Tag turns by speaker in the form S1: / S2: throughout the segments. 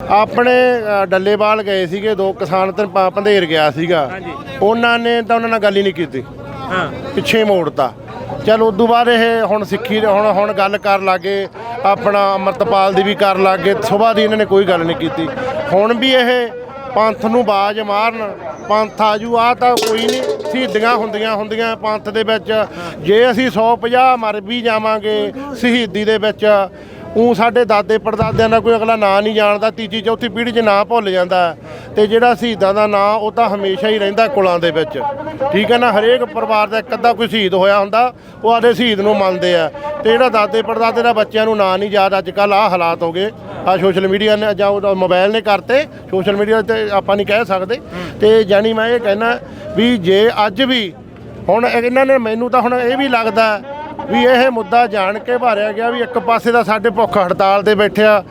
S1: ਆਪਣੇ ਡੱਲੇਵਾਲ ਗਏ ਸੀਗੇ ਦੋ ਕਿਸਾਨ ਤੇ ਪੰਧੇਰ ਗਿਆ ਸੀਗਾ। ਉਹਨਾਂ ਨੇ ਤਾਂ ਉਹਨਾਂ ਨਾਲ ਗੱਲ ਹੀ ਨਹੀਂ ਕੀਤੀ।
S2: ਹਾਂ।
S1: ਪਿੱਛੇ ਮੋੜਤਾ। ਚਲ ਉਦੋਂ ਬਾਅਦ ਇਹ ਹੁਣ ਸਿੱਖੀ ਦੇ ਹੁਣ ਹੁਣ ਗੱਲ ਕਰ ਲਾਗੇ ਆਪਣਾ ਅਮਰਤਪਾਲ ਦੀ ਵੀ ਕਰ ਲਾਗੇ ਸਵੇਰ ਦੀ ਇਹਨਾਂ ਨੇ ਕੋਈ ਗੱਲ ਨਹੀਂ ਕੀਤੀ। ਹੁਣ ਵੀ ਇਹ ਪੰਥ ਨੂੰ ਬਾਜ ਮਾਰਨ ਪੰਥ ਆਜੂ ਆ ਤਾਂ ਕੋਈ ਨਹੀਂ। ਸ਼ਹੀਦੀਆਂ ਹੁੰਦੀਆਂ ਹੁੰਦੀਆਂ ਪੰਥ ਦੇ ਵਿੱਚ। ਜੇ ਅਸੀਂ 150 ਮਰ ਵੀ ਜਾਵਾਂਗੇ ਸ਼ਹੀਦੀ ਦੇ ਵਿੱਚ ਉਹ ਸਾਡੇ ਦਾਦੇ ਪੜਦਾਦਿਆਂ ਦਾ ਕੋਈ ਅਗਲਾ ਨਾਂ ਨਹੀਂ ਜਾਣਦਾ, ਤੀਜੀ ਚੌਥੀ ਪੀੜ੍ਹੀ 'ਚ ਨਾਂ ਭੁੱਲ ਜਾਂਦਾ ਤੇ ਜਿਹੜਾ ਸ਼ਹੀਦਾਂ ਦਾ ਨਾਂ, ਉਹ ਤਾਂ ਹਮੇਸ਼ਾ ਹੀ ਰਹਿੰਦਾ ਕੁਲਾਂ ਦੇ ਵਿੱਚ। ਠੀਕ ਹੈ ਨਾ? ਹਰੇਕ ਪਰਿਵਾਰ ਦਾ ਇੱਕ ਅੱਧਾ ਕੋਈ ਸ਼ਹੀਦ ਹੋਇਆ ਹੁੰਦਾ, ਉਹ ਆਦੇ ਸ਼ਹੀਦ ਨੂੰ ਮੰਨਦੇ ਆ। ਤੇ ਜਿਹੜਾ ਦਾਦੇ ਪੜਦਾਦੇ ਦਾ ਬੱਚਿਆਂ ਨੂੰ ਨਾਂ ਨਹੀਂ ਯਾਦ ਅੱਜ ਕੱਲ ਆ ਹਾਲਾਤ ਹੋ ਗਏ। ਆ ਸੋਸ਼ਲ ਮੀਡੀਆ ਨੇ ਜਾਂ ਉਹ ਮੋਬਾਈਲ ਨੇ ਕਰਤੇ। ਸੋਸ਼ਲ ਮੀਡੀਆ ਤੇ ਆਪਾਂ ਨਹੀਂ ਕਹਿ ਸਕਦੇ। ਤੇ ਜਾਨੀ ਮੈਂ ਇਹ ਕਹਿਣਾ ਵੀ ਜੇ ਅੱਜ ਵੀ ਹੁਣ ਇਹਨਾਂ ਨੇ, ਮੈਨੂੰ ਤਾਂ ਹੁਣ ਇਹ ਵੀ ਲੱਗਦਾ ਵੀ ਇਹ ਮੁੱਦਾ ਜਾਣ ਕੇ ਭਾਰਿਆ ਗਿਆ ਵੀ ਇੱਕ ਪਾਸੇ ਦਾ ਸਾਡੇ ਭੁੱਖ ਹੜਤਾਲ ਤੇ ਬੈਠਿਆ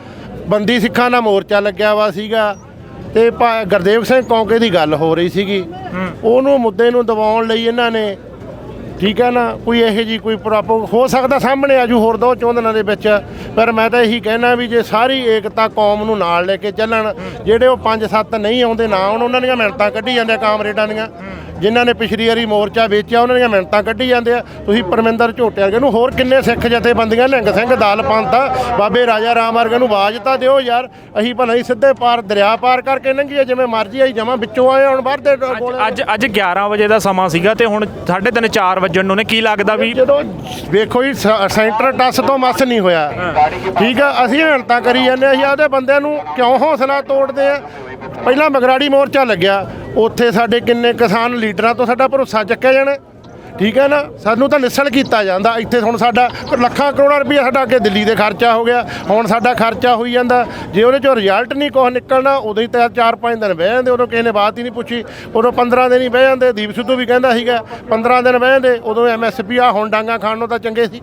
S1: ਬੰਦੀ ਸਿੱਖਾਂ ਦਾ ਮੋਰਚਾ ਲੱਗਿਆ ਵਾ ਸੀਗਾ ਤੇ ਭਾ- ਗੁਰਦੇਵ ਸਿੰਘ ਕੌਂਕੇ ਦੀ ਗੱਲ ਹੋ ਰਹੀ ਸੀਗੀ। ਉਹਨੂੰ ਮੁੱਦੇ ਨੂੰ ਦਬਾਉਣ ਲਈ ਇਹਨਾਂ ਨੇ, ਠੀਕ ਹੈ ਨਾ, ਕੋਈ ਇਹੋ ਜੀ ਕੋਈ ਪ੍ਰੋਪ ਹੋ ਸਕਦਾ ਸਾਹਮਣੇ ਆਜੂ ਹੋਰ ਦੋ ਚੋਂਦਨਾਂ ਦੇ ਵਿੱਚ, ਪਰ ਮੈਂ ਤਾਂ ਇਹੀ ਕਹਿਣਾ ਵੀ ਜੇ ਸਾਰੀ ਏਕਤਾ ਕੌਮ ਨੂੰ ਨਾਲ ਲੈ ਕੇ ਚੱਲਣ, ਜਿਹੜੇ ਉਹ 5-7 ਨਹੀਂ ਆਉਂਦੇ ਨਾ ਆਉਣ, ਉਹਨਾਂ ਦੀਆਂ ਮਿਹਨਤਾਂ ਕੱਢੀ ਜਾਂਦੇ ਕਾਮਰੇਡਾਂ ਦੀਆਂ। ਜਿਨ੍ਹਾਂ ਨੇ ਪਿਛਲੀ ਵਾਰੀ ਮੋਰਚਾ ਵੇਚਿਆ ਉਹਨਾਂ ਦੀਆਂ ਮਿਹਨਤਾਂ ਕੱਢੀ ਜਾਂਦੇ ਆ। ਤੁਸੀਂ ਪਰਮਿੰਦਰ ਝੋਟੇ ਵਰਗੇ ਨੂੰ ਹੋਰ ਕਿੰਨੇ ਸਿੱਖ ਜਥੇਬੰਦੀਆਂ ਨਿਹੰਗ ਸਿੰਘ ਦਾਲ ਪੰਥ ਬਾਬੇ ਰਾਜਾ ਰਾਮ ਵਰਗੇ ਨੂੰ ਆਵਾਜ਼ ਤਾਂ ਦਿਓ ਯਾਰ। ਅਸੀਂ ਭਲਾ ਹੀ ਸਿੱਧੇ ਪਾਰ ਦਰਿਆ ਪਾਰ ਕਰਕੇ ਲੰਘੀਏ ਜਿਵੇਂ ਮਰਜ਼ੀ ਆਈ ਜਮਾ ਵਿੱਚੋਂ ਆਏ ਹੁਣ ਬਾਹਰ ਦੇ
S2: ਅੱਜ ਅੱਜ 11 ਵਜੇ ਦਾ ਸਮਾਂ ਸੀਗਾ ਤੇ ਹੁਣ 3:30 4 ਵਜਣ ਨੂੰ ਨੇ। ਕੀ ਲੱਗਦਾ ਵੀ
S1: ਜਦੋਂ ਵੇਖੋ ਜੀ ਸੈਂਟਰ ਟੱਸ ਤੋਂ ਮਸ ਨਹੀਂ ਹੋਇਆ। ਠੀਕ ਆ ਅਸੀਂ ਮਿਹਨਤਾਂ ਕਰੀ ਜਾਂਦੇ ਅਸੀਂ ਆਪਦੇ ਬੰਦਿਆਂ ਨੂੰ ਕਿਉਂ ਹੌਸਲਾ ਤੋੜਦੇ ਆ? ਪਹਿਲਾਂ ਮਗਰਾੜੀ ਮੋਰਚਾ ਲੱਗਿਆ, ਉੱਥੇ ਸਾਡੇ ਕਿੰਨੇ ਕਿਸਾਨ ਲੀਡਰਾਂ ਤੋਂ ਸਾਡਾ ਭਰੋਸਾ ਚੱਕਿਆ ਜਾਣਾ। ਠੀਕ ਹੈ ਨਾ? ਸਾਨੂੰ ਤਾਂ ਨਿਸਲ ਕੀਤਾ ਜਾਂਦਾ। ਇੱਥੇ ਹੁਣ ਸਾਡਾ ਲੱਖਾਂ ਕਰੋੜਾਂ ਰੁਪਏ ਸਾਡਾ ਅੱਗੇ ਦਿੱਲੀ ਦੇ ਖਰਚਾ ਹੋ ਗਿਆ। ਹੁਣ ਸਾਡਾ ਖਰਚਾ ਹੋਈ ਜਾਂਦਾ। ਜੇ ਉਹਦੇ ਚੋਂ ਰਿਜ਼ਲਟ ਨਹੀਂ ਕੁਛ ਨਿਕਲਣਾ, ਉਦੋਂ ਹੀ ਤਾਂ 4-5 ਦਿਨ ਬਹਿ ਜਾਂਦੇ। ਉਦੋਂ ਕਿਸੇ ਨੇ ਬਾਤ ਹੀ ਨਹੀਂ ਪੁੱਛੀ। ਉਦੋਂ 15 ਦਿਨ ਹੀ ਬਹਿ ਜਾਂਦੇ। ਦੀਪ ਸਿੱਧੂ ਵੀ ਕਹਿੰਦਾ ਸੀਗਾ 15 ਦਿਨ ਬਹਿ ਜਾਂਦੇ। ਉਦੋਂ ਐਮਐਸਪੀ ਆ, ਹੁਣ ਡਾਂਗਾ ਖਾਣ ਨੂੰ ਤਾਂ ਚੰਗੇ ਸੀ।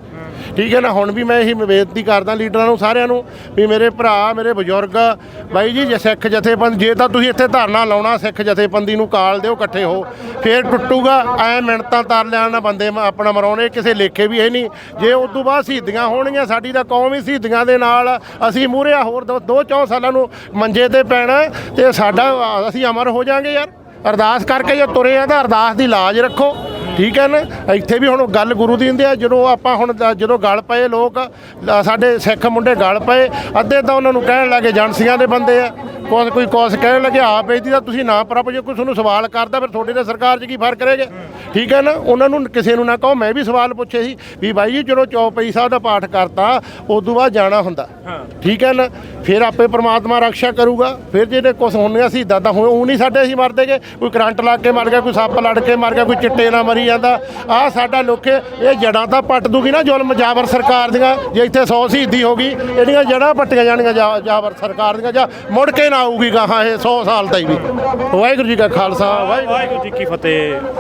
S1: ਠੀਕ ਹੈ ਨਾ, ਹੁਣ ਵੀ ਮੈਂ ਇਹੀ ਬੇਨਤੀ ਕਰਦਾ ਲੀਡਰਾਂ ਨੂੰ, ਸਾਰਿਆਂ ਨੂੰ, ਵੀ ਮੇਰੇ ਭਰਾ, ਮੇਰੇ ਬਜ਼ੁਰਗ, ਬਾਈ ਜੀ, ਜੇ ਸਿੱਖ ਜਥੇਬੰਦ, ਜੇ ਤਾਂ ਤੁਸੀਂ ਇੱਥੇ ਧਰਨਾ ਲਾਉਣਾ ਸਿੱਖ ਜਥੇਬੰਦੀ ਨੂੰ ਕਾਲ ਦਿਓ, ਇਕੱਠੇ ਹੋ, ਫੇਰ ਟੁੱਟੂਗਾ, ਐ ਮਿੰਟਾਂ ਤਰ ਲੈਣ ਨਾਲ ਬੰਦੇ ਮ- ਆਪਣਾ ਮਰਾਉਣੇ, ਕਿਸੇ ਲੇਖੇ ਵੀ ਇਹ ਨਹੀਂ। ਜੇ ਉਸ ਤੋਂ ਬਾਅਦ ਸ਼ਹੀਦੀਆਂ ਹੋਣਗੀਆਂ, ਸਾਡੀ ਤਾਂ ਕੌਮ ਹੀ ਸ਼ਹੀਦੀਆਂ ਦੇ ਨਾਲ, ਅਸੀਂ ਮੂਹਰੇ ਹੋਰ ਦੋ- ਦੋ ਚੌ ਸਾਲਾਂ ਨੂੰ ਮੰਜੇ ਤੇ ਪੈਣਾ, ਤੇ ਸਾਡਾ ਅਸੀਂ ਅਮਰ ਹੋ ਜਾਾਂਗੇ ਯਾਰ। ਅਰਦਾਸ ਕਰਕੇ ਜੇ ਤੁਰੇ ਆ ਤਾਂ ਅਰਦਾਸ ਦੀ ਲਾਜ ਰੱਖੋ। ਠੀਕ ਹੈ ਨਾ? ਇੱਥੇ ਵੀ ਹੁਣ ਗੱਲ ਗੁਰੂ ਦੀ ਹੁੰਦੀ ਆ ਜਦੋਂ ਆਪਾਂ ਹੁਣ ਦ- ਜਦੋਂ ਗਲ ਪਏ ਲੋਕ ਲ- ਸਾਡੇ ਸਿੱਖ ਮੁੰਡੇ ਗਲ ਪਏ, ਅੱਧੇ ਤਾਂ ਉਹਨਾਂ ਨੂੰ ਕਹਿਣ ਲੱਗੇ ਏਜੰਸੀਆਂ ਦੇ ਬੰਦੇ ਆ। ਕੋਈ ਕੋਈ ਕੁਛ ਕਹਿਣ ਲੱਗੇ, ਆਪ ਇਹਦੀ ਤਾਂ ਤੁਸੀਂ ਨਾ ਪ੍ਰਭ ਜੇ ਕੋਈ ਤੁਹਾਨੂੰ ਸਵਾਲ ਕਰਦਾ, ਫਿਰ ਤੁਹਾਡੇ ਨਾਲ ਸਰਕਾਰ 'ਚ ਕੀ ਫ਼ਰਕ ਰਹੇਗਾ ਠੀਕ ਹੈ ਨਾ? ਉਹਨਾਂ ਨੂੰ ਕਿਸੇ ਨੂੰ ਨਾ ਕਹੋ। ਮੈਂ ਵੀ ਸਵਾਲ ਪੁੱਛੇ ਸੀ ਵੀ ਬਾਈ ਜੀ ਚਲੋ ਚੌਪਈ ਸਾਹਿਬ ਦਾ ਪਾਠ ਕਰਤਾ ਉਦੋਂ ਬਾਅਦ ਜਾਣਾ ਹੁੰਦਾ। ਠੀਕ ਹੈ ਨਾ? ਫਿਰ ਆਪੇ ਪ੍ਰਮਾਤਮਾ ਰੱਖਿਆ ਕਰੂਗਾ। ਫਿਰ ਜਿਹੜੇ ਕੁਛ ਹੁੰਦੀਆਂ ਸੀ ਦਾਦਾ ਹੁਣ ਉਹ ਨਹੀਂ ਸਾਡੇ ਅਸੀਂ ਮਰਦੇਗੇ ਕੋਈ ਕਰੰਟ ਲੱਗ ਕੇ ਮਰ ਗਿਆ ਕੋਈ ਸੱਪ ਲੜ ਕੇ ਮਰ ਗਿਆ ਕੋਈ ਚਿੱਟੇ ਨਾਲ ਮਰੀ ਜਾਂਦਾ। ਆਹ ਸਾਡਾ ਲੋਕੇ ਇਹ ਜੜਾਂ ਤਾਂ ਪੱਟ ਦੂਗੀ ਨਾ ਜ਼ੁਲਮ ਜਾਬਰ ਸਰਕਾਰ ਦੀਆਂ। ਜੇ ਇੱਥੇ 100 ਸ਼ਹੀਦੀ ਹੋ ਗਈ ਇਹਦੀਆਂ ਜੜਾਂ ਪੱਟੀਆਂ ਜਾਣਗੀਆਂ ਜਾ- ਜਾਬਰ ਸਰਕਾਰ ਦੀਆਂ। ਜਾਂ ਮੁੜ ਕੇ ਨਾ ਆਊਗੀ ਗਾਹਾਂ ਇਹ 100 ਸਾਲ ਤਾਈ ਵੀ। ਵਾਹਿਗੁਰੂ ਜੀ ਕਾ ਖਾਲਸਾ
S2: ਵਾਹਿਗੁਰੂ ਜੀ ਕੀ ਫਤਿਹ।